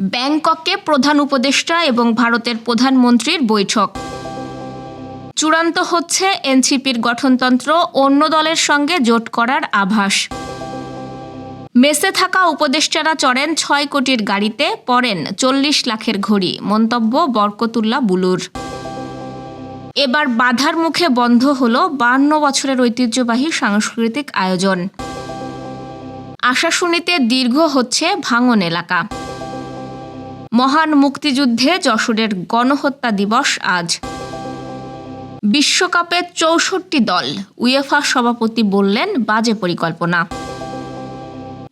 ব্যাংককে প্রধান উপদেষ্টা এবং ভারতের প্রধানমন্ত্রীর বৈঠক। চূড়ান্ত হচ্ছে এনসিপির গঠনতন্ত্র অন্য দলের সঙ্গে জোট করার আভাস। মেসে থাকা উপদেষ্টারা চড়েন ছয় কোটির গাড়িতে, পড়েন চল্লিশ লাখের ঘড়ি, মন্তব্য বরকতুল্লাহ বুলুর। এবার বাধার মুখে বন্ধ হল বান্ন বছরের ঐতিহ্যবাহী সাংস্কৃতিক আয়োজন। আশাশুনিতে দীর্ঘ হচ্ছে ভাঙন এলাকা। মহান মুক্তিযুদ্ধে যশোরের গণহত্যা দিবস আজ। বিশ্বকাপে চৌষট্টি দল উয়েফা সভাপতি বললেন বাজে পরিকল্পনা।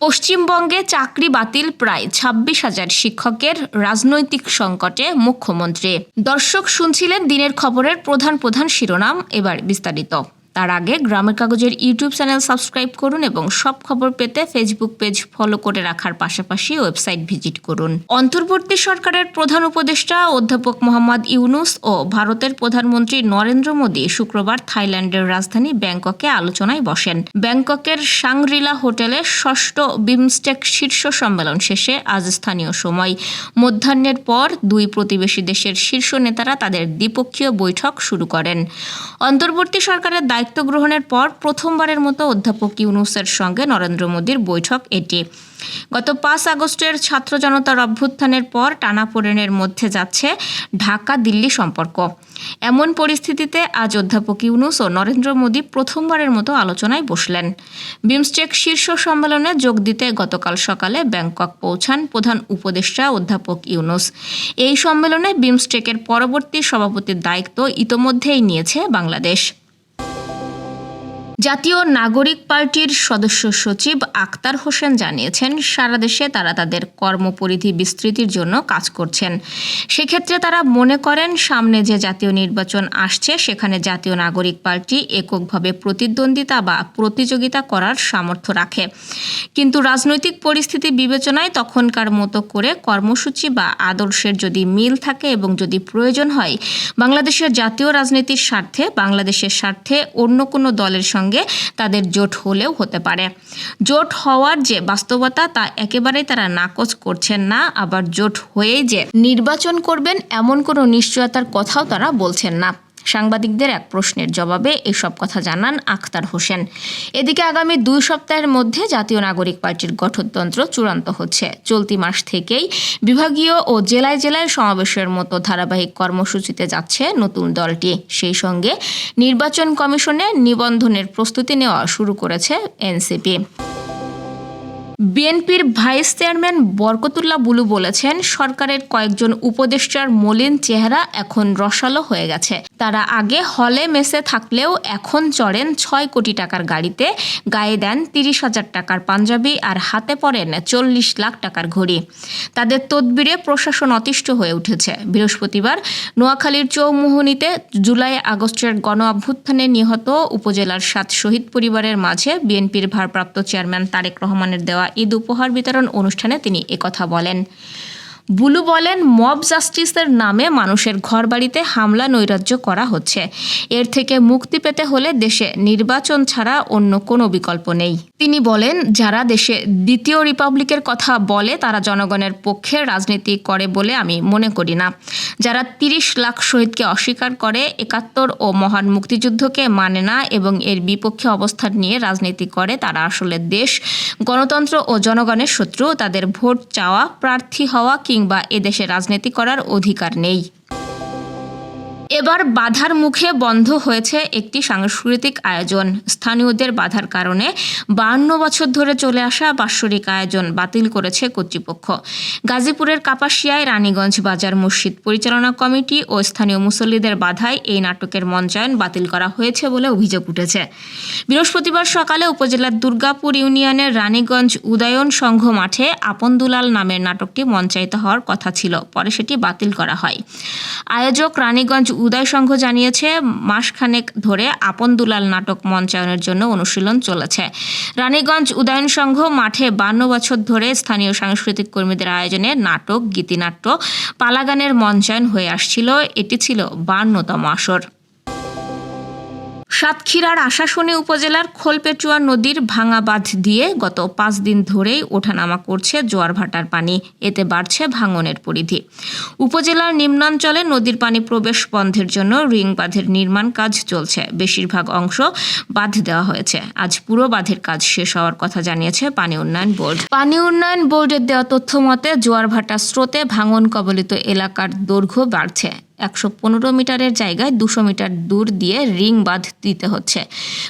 পশ্চিমবঙ্গে চাকরি বাতিল প্রায় ছাব্বিশ হাজার শিক্ষকের রাজনৈতিক সংকটে মুখ্যমন্ত্রী। দর্শক শুনছিলেন দিনের খবরের প্রধান প্রধান শিরোনাম, এবার বিস্তারিত। তার আগে গ্রামের কাগজের ইউটিউব চ্যানেল সাবস্ক্রাইব করুন এবং সব খবর পেতে ফেসবুক পেজ ফলো করে রাখার পাশাপাশি ওয়েবসাইট ভিজিট করুন। অন্তর্বর্তী সরকারের প্রধান উপদেষ্টা অধ্যাপক মোহাম্মদ ইউনুস ও ভারতের প্রধানমন্ত্রী নরেন্দ্র মোদী শুক্রবার থাইল্যান্ডের রাজধানী ব্যাংককে আলোচনায় বসেন। ব্যাংককের সাংরিলা হোটেলে ষষ্ঠ বিমস্টেক শীর্ষ সম্মেলন শেষে আজ স্থানীয় সময়। মধ্যাহ্নের পর দুই প্রতিবেশী দেশের শীর্ষ নেতারা তাদের দ্বিপক্ষীয় বৈঠক শুরু করেন। অন্তর্বর্তী সরকারের দায়িত্ব গ্রহণের পর প্রথমবারের মতো অধ্যাপক ইউনুসের সঙ্গে নরেন্দ্র মোদীর বৈঠক এটি। গত পাঁচ আগস্টের ছাত্র জনতার অভ্যুত্থানের পর টানাপোড়েনের মধ্যে যাচ্ছে ঢাকা দিল্লি সম্পর্ক। এমন পরিস্থিতিতে আজ অধ্যাপক ইউনুস ও নরেন্দ্র মোদী প্রথমবারের মতো আলোচনায় বসলেন। বিমস্টেক শীর্ষ সম্মেলনে যোগ দিতে গতকাল সকালে ব্যাংকক পৌঁছান প্রধান উপদেষ্টা অধ্যাপক ইউনুস। এই সম্মেলনে বিমস্টেকের পরবর্তী সভাপতির দায়িত্ব ইতোমধ্যেই নিয়েছে বাংলাদেশ। জাতীয় নাগরিক পার্টির সদস্য সচিব আক্তার হোসেন জানিয়েছেন, সারা দেশে তারা তাদের কর্মপরিধি বিস্তৃতির জন্য কাজ করছেন। সেক্ষেত্রে তারা মনে করেন, সামনে যে জাতীয় নির্বাচন আসছে, সেখানে জাতীয় নাগরিক পার্টি এককভাবে প্রতিদ্বন্দ্বিতা বা প্রতিযোগিতা করার সামর্থ্য রাখে। কিন্তু রাজনৈতিক পরিস্থিতি বিবেচনায় তখনকার মতো করে কর্মসূচি বা আদর্শের যদি মিল থাকে এবং যদি প্রয়োজন হয়, বাংলাদেশের জাতীয় রাজনীতির স্বার্থে, বাংলাদেশের স্বার্থে অন্য কোনো দলের সঙ্গে তাদের জোট হলেও হতে পারে। জোট হওয়ার যে বাস্তবতা তা একেবারেই তারা নাকচ করছেন না, আবার জোট হয়ে যে নির্বাচন করবেন এমন কোনো নিশ্চয়তার কথাও তারা বলছেন না। সাংবাদিকদের এক প্রশ্নের জবাবে এসব কথা জানান আখতার হোসেন। এদিকে আগামী দুই সপ্তাহের মধ্যে জাতীয় নাগরিক পার্টির গঠনতন্ত্র চূড়ান্ত হচ্ছে। চলতি মাস থেকেই বিভাগীয় ও জেলায় জেলায় সমাবেশের মতো ধারাবাহিক কর্মসূচিতে যাচ্ছে নতুন দলটি। সেই সঙ্গে নির্বাচন কমিশনে নিবন্ধনের প্রস্তুতি নেওয়া শুরু করেছে এনসিপি। বিএনপির ভাইস চেয়ারম্যান বরকতুল্লাহ বুলু বলেছেন, সরকারের কয়েকজন উপদেষ্টার মলিন চেহারা এখন রসালো হয়ে গেছে। তারা আগে হলে মেসে থাকলেও এখন চড়েন ছয় কোটি টাকার গাড়িতে, গায়ে দেন তিরিশ হাজার টাকার পাঞ্জাবি আর হাতে পড়েন চল্লিশ লাখ টাকার ঘড়ি। তাদের তদবিরে প্রশাসন অতিষ্ঠ হয়ে উঠেছে। বৃহস্পতিবার নোয়াখালীর চৌমুহনীতে জুলাই আগস্টের গণ অভ্যুত্থানে নিহত উপজেলার সাত শহীদ পরিবারের মাঝে বিএনপির ভারপ্রাপ্ত চেয়ারম্যান তারেক রহমানের দেওয়া ঈদ উপহার বিতরণ অনুষ্ঠানে তিনি একথা বলেন। বুলু বলেন, মব জাস্টিসের নামে মানুষের ঘরবাড়িতে হামলা নৈরাজ্য করা হচ্ছে। এর থেকে মুক্তি পেতে হলে দেশে নির্বাচন ছাড়া অন্য কোনো বিকল্প নেই। তিনি বলেন, যারা দেশে দ্বিতীয় রিপাবলিকের কথা বলে, তারা জনগণের পক্ষে রাজনীতি করে বলে আমি মনে করি না। যারা তিরিশ লাখ শহীদকে অস্বীকার করে, একাত্তর ও মহান মুক্তিযুদ্ধকে মানে না এবং এর বিপক্ষে অবস্থান নিয়ে রাজনীতি করে, তারা আসলে দেশ, গণতন্ত্র ও জনগণের শত্রু। তাদের ভোট চাওয়া, প্রার্থী হওয়া কিংবা এদেশে রাজনীতি করার অধিকার নেই। এবার বাধার মুখে বন্ধ হয়েছে একটি সাংস্কৃতিক আয়োজন। স্থানীয়দের বাধার কারণে বাহান্ন বছর ধরে চলে আসা বাৎসরিক আয়োজন বাতিল করেছে কর্তৃপক্ষ। গাজীপুরের কাপাসিয়ায় রানীগঞ্জ বাজার মসজিদ পরিচালনা কমিটি ও স্থানীয় মুসল্লিদের বাধায় এই নাটকের মঞ্চায়ন বাতিল করা হয়েছে বলে অভিযোগ উঠেছে। বৃহস্পতিবার সকালে উপজেলার দুর্গাপুর ইউনিয়নের রানীগঞ্জ উদয়ন সংঘ মাঠে আপন দুলাল নামের নাটকটি মঞ্চায়িত হওয়ার কথা ছিল। পরে সেটি বাতিল করা হয়। আয়োজক রানীগঞ্জ উদয় সংঘ জানিয়েছে, মাসখানেক ধরে আপন দুলাল নাটক মঞ্চায়নের জন্য অনুশীলন চলেছে। রানীগঞ্জ উদয়ন সংঘ মাঠে বান্ন বছর ধরে স্থানীয় সাংস্কৃতিক কর্মীদের আয়োজনে নাটক, গীতিনাট্য, পালাগানের মঞ্চায়ন হয়ে আসছিল। এটি ছিল বান্নতম আসর। সাতক্ষীরার আশাশুনি উপজেলার খোলপেচুয়া নদীর ভাঙা বাঁধ দিয়ে গত পাঁচ দিন ধরেই ওঠানামা করছে জোয়ার ভাটার পানি। এতে বাড়ছে ভাঙনের পরিধি। উপজেলার নিম্নাঞ্চলে নদীর পানি প্রবেশ বন্ধের জন্য রিং বাঁধের নির্মাণ কাজ চলছে। বেশিরভাগ অংশ বাঁধ দেওয়া হয়েছে। আজ পুরো বাঁধের কাজ শেষ হওয়ার কথা জানিয়েছে পানি উন্নয়ন বোর্ড। পানি উন্নয়ন বোর্ডের দেওয়া তথ্য মতে, জোয়ার ভাটার স্রোতে ভাঙন কবলিত এলাকার দৈর্ঘ্য বাড়ছে। একশো পনেরো মিটারের জায়গায় দুশো মিটার দূর দিয়ে রিং বাঁধ দিতে হচ্ছে।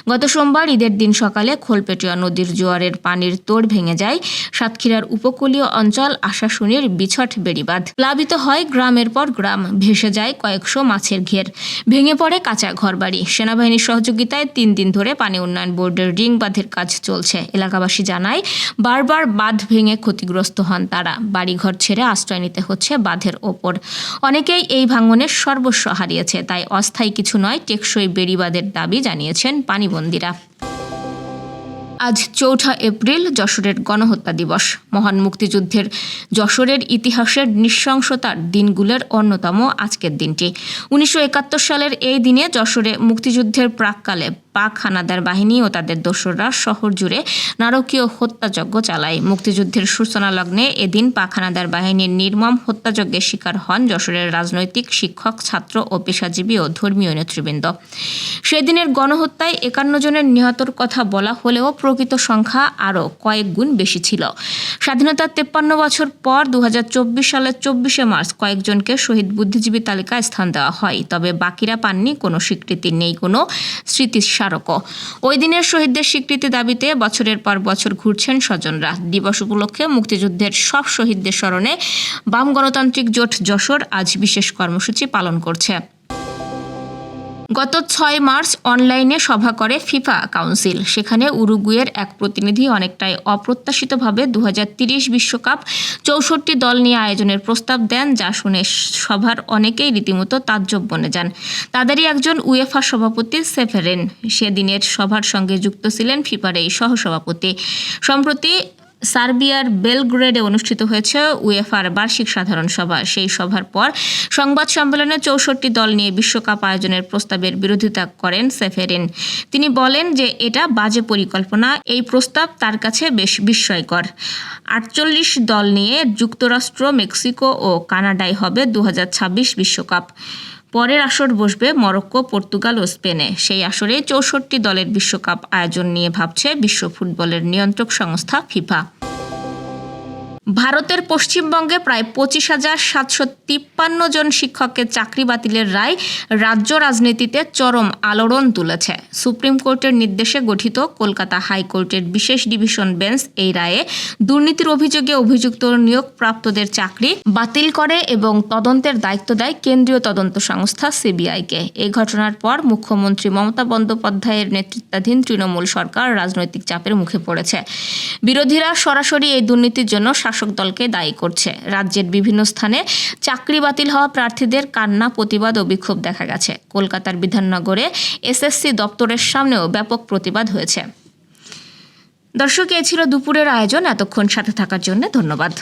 গত সোমবার ঈদের দিন সকালে খোলপেটিয়া নদীর জোয়ারের পানির তোড় ভেঙে যায়। সাতক্ষীরার উপকূলীয় অঞ্চল আশাশুনির বিছট বেড়িবাঁধ প্লাবিত হয় গ্রামের পর গ্রাম, ভেসে যায় কয়েকশো মাছের ঘের। ভেঙে পড়ে কাঁচা ঘরবাড়ি। সেনাবাহিনীর সহযোগিতায় তিন দিন ধরে পানি উন্নয়ন বোর্ডের রিং বাঁধের কাজ চলছে। এলাকাবাসী জানায়, বারবার বাঁধ ভেঙে ক্ষতিগ্রস্ত হন তারা। বাড়িঘর ছেড়ে আশ্রয় নিতে হচ্ছে বাঁধের ওপর। অনেকেই এই ভাঙনের সর্বস্ব হারিয়েছে, তাই অস্থায়ী কিছু নয়, টেকসই বেড়িবাদের দাবি জানিয়েছেন পানিবন্দীরা। আজ চৌঠা এপ্রিল, যশোরের গণহত্যা দিবস। মহান মুক্তিযুদ্ধের যশোরের ইতিহাসের নৃশংসতার দিনগুলোর অন্যতম আজকের দিনটি। উনিশশো একাত্তর সালের এই দিনে যশোরে মুক্তিযুদ্ধের প্রাককালে পাক হানাদার বাহিনী ও তাদের দোসররা শহর জুড়ে নারকীয় হত্যাযজ্ঞ চালায়। মুক্তিযুদ্ধের সূচনা লগ্নে এদিন পাক হানাদার বাহিনীর নির্মম হত্যাযজ্ঞের শিকার হন যশোরের রাজনৈতিক শিক্ষক, ছাত্র ও পেশাজীবী ও ধর্মীয় নেতৃবৃন্দ। সেদিনের গণহত্যায় একান্ন জনের নিহতর কথা বলা হলেও প্রকৃত সংখ্যা আরও কয়েক গুণ বেশি ছিল। স্বাধীনতার তেপ্পান্ন বছর পর দু হাজার চব্বিশ সালের চব্বিশে মার্চ কয়েকজনকে শহীদ বুদ্ধিজীবী তালিকায় স্থান দেওয়া হয়। তবে বাকিরা পাননি, কোনো স্বীকৃতি নেই, কোনো স্মৃতিস্মারকও ওই দিনের শহীদদের স্বীকৃতি দাবিতে বছরের পর বছর ঘুরছেন স্বজনরা। দিবস উপলক্ষে মুক্তিযুদ্ধের সব শহীদদের স্মরণে বাম গণতান্ত্রিক জোট যশোর আজ বিশেষ কর্মসূচি পালন করছে। গত ছয় মার্চ অনলাইনে সভা করে ফিফা কাউন্সিল। সেখানে উরুগুয়ের এক প্রতিনিধি অনেকটাই অপ্রত্যাশিতভাবে দু বিশ্বকাপ চৌষট্টি দল নিয়ে আয়োজনের প্রস্তাব দেন, যা শুনে সভার অনেকেই রীতিমতো তাজ্জব বনে যান। তাদেরই একজন উয়েফা সভাপতি সেফেরেন সেদিনের সভার সঙ্গে যুক্ত ছিলেন ফিফার এই সহসভাপতি। সম্প্রতি সার্বিয়ার বেলগ্রেডে অনুষ্ঠিত হয়েছে উয়েফার বার্ষিক সাধারণ সভা। সেই সভার পর সংবাদ সম্মেলনে চৌষট্টি দল নিয়ে বিশ্বকাপ আয়োজনের প্রস্তাবের বিরোধিতা করেন সেফেরিন। তিনি বলেন যে এটা বাজে পরিকল্পনা, এই প্রস্তাব তার কাছে বেশ বিস্ময়কর। আটচল্লিশ দল নিয়ে যুক্তরাষ্ট্র, মেক্সিকো ও কানাডায় হবে দু বিশ্বকাপ। পরের আসর বসবে মরক্কো, পর্তুগাল ও স্পেনে। সেই আসরে চৌষট্টি দলের বিশ্বকাপ আয়োজন নিয়ে ভাবছে বিশ্ব ফুটবলের নিয়ন্ত্রক সংস্থা ফিফা। ভারতের পশ্চিমবঙ্গে প্রায় পঁচিশ হাজার সাতশো তিপ্পান্ন জন শিক্ষককে চাকরি বাতিলের রায় রাজ্য রাজনীতিতে চরম আলোড়ন তুলেছে। সুপ্রিম কোর্টের নির্দেশে গঠিত কলকাতা হাইকোর্টের বিশেষ ডিভিশন বেঞ্চ এই রায়ে দুর্নীতির অভিযোগে অভিযুক্ত নিয়োগপ্রাপ্তদের চাকরি বাতিল করে এবং তদন্তের দায়িত্ব দেয় কেন্দ্রীয় তদন্ত সংস্থা সিবিআইকে এই ঘটনার পর মুখ্যমন্ত্রী মমতা বন্দ্যোপাধ্যায়ের নেতৃত্বাধীন তৃণমূল সরকার রাজনৈতিক চাপের মুখে পড়েছে। বিরোধীরা সরাসরি এই দুর্নীতির জন্য শাসক দলকে দায়ী করছে। রাজ্যের বিভিন্ন স্থানে চাকরি বাতিল হওয়া প্রার্থীদের কান্না, প্রতিবাদ ও বিক্ষোভ দেখা গেছে। কলকাতার বিধাননগরে এসএসসি দপ্তরের সামনেও ব্যাপক প্রতিবাদ হয়েছে। দর্শক, এ ছিল দুপুরের আয়োজন। এতক্ষণ সাথে থাকার জন্য ধন্যবাদ।